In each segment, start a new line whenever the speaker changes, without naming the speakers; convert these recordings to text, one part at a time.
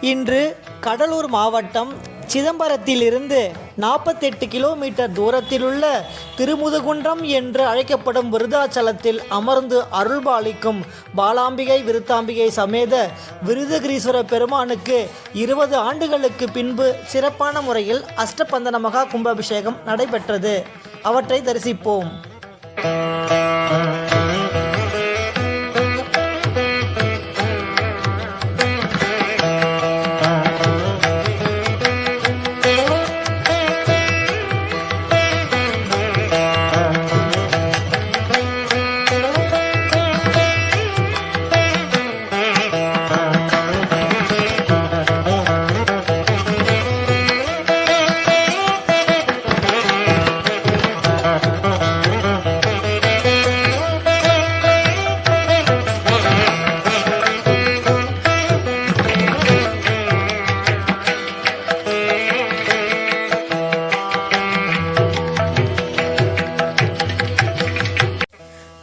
இன்று கடலூர் மாவட்டம் சிதம்பரத்திலிருந்து நாற்பத்தெட்டு கிலோமீட்டர் தூரத்திலுள்ள திருமுதுகுன்றம் என்று அழைக்கப்படும் விருதாச்சலத்தில் அமர்ந்து அருள்பாலிக்கும் பாலாம்பிகை விருத்தாம்பிகை சமேத விருதகிரீஸ்வர பெருமானுக்கு இருபது ஆண்டுகளுக்கு பின்பு சிறப்பான முறையில் அஷ்டபந்தன மகா கும்பாபிஷேகம் நடைபெற்றது. அவற்றை தரிசிப்போம்.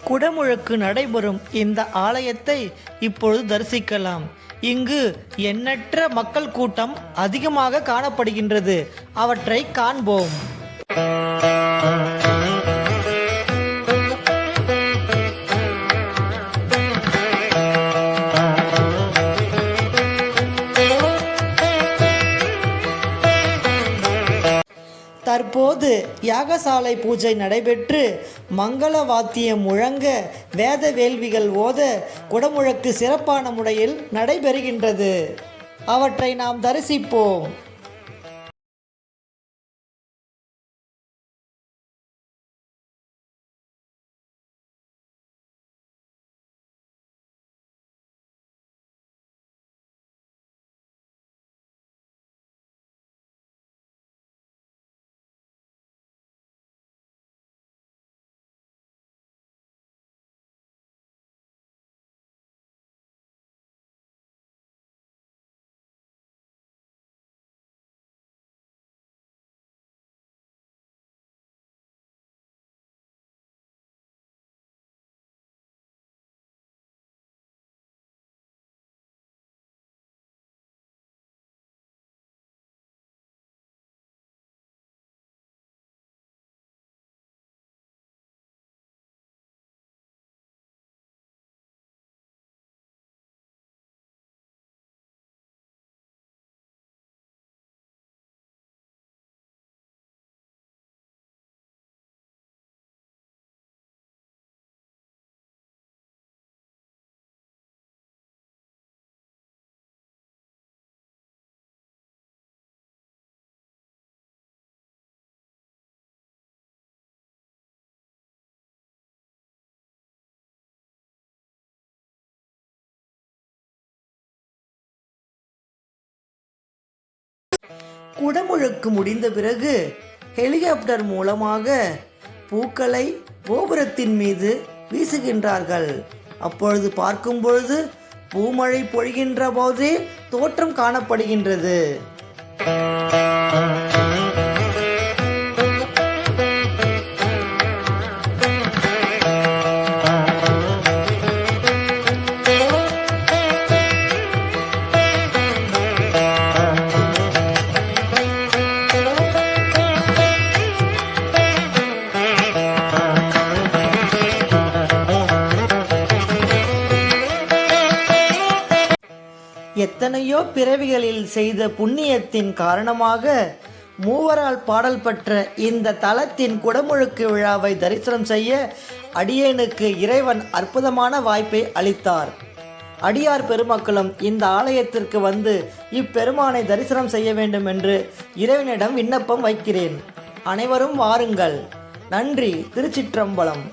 குடமுழுக்கு நடைபெறும் இந்த ஆலயத்தை இப்பொழுது தரிசிக்கலாம். இங்கு எண்ணற்ற மக்கள் கூட்டம் அதிகமாக காணப்படுகின்றது. அவற்றை காண்போம். அப்போது யாகசாலை பூஜை நடைபெற்று மங்கள வாத்தியம் முழங்க வேத வேள்விகள் ஓத குடமுழக்கு சிறப்பான முறையில் நடைபெறுகின்றது. அவற்றை நாம் தரிசிப்போம். குடமுழுக்கு முடிந்த பிறகு ஹெலிகாப்டர் மூலமாக பூக்களை கோபுரத்தின் மீது வீசுகின்றார்கள். அப்பொழுது பார்க்கும் பொழுது பூமழை பொழிகின்ற போதே தோற்றம் காணப்படுகின்றது. எத்தனையோ பிறவிகளில் செய்த புண்ணியத்தின் காரணமாக மூவரால் பாடல் பெற்ற இந்த தலத்தின் குடமுழுக்கு விழாவை தரிசனம் செய்ய அடியேனுக்கு இறைவன் அற்புதமான வாய்ப்பை அளித்தார். அடியார் பெருமக்களும் இந்த ஆலயத்திற்கு வந்து இப்பெருமானை தரிசனம் செய்ய வேண்டும் என்று இறைவனிடம் விண்ணப்பம் வைக்கிறேன். அனைவரும் வாருங்கள். நன்றி. திருச்சிற்றம்பலம்.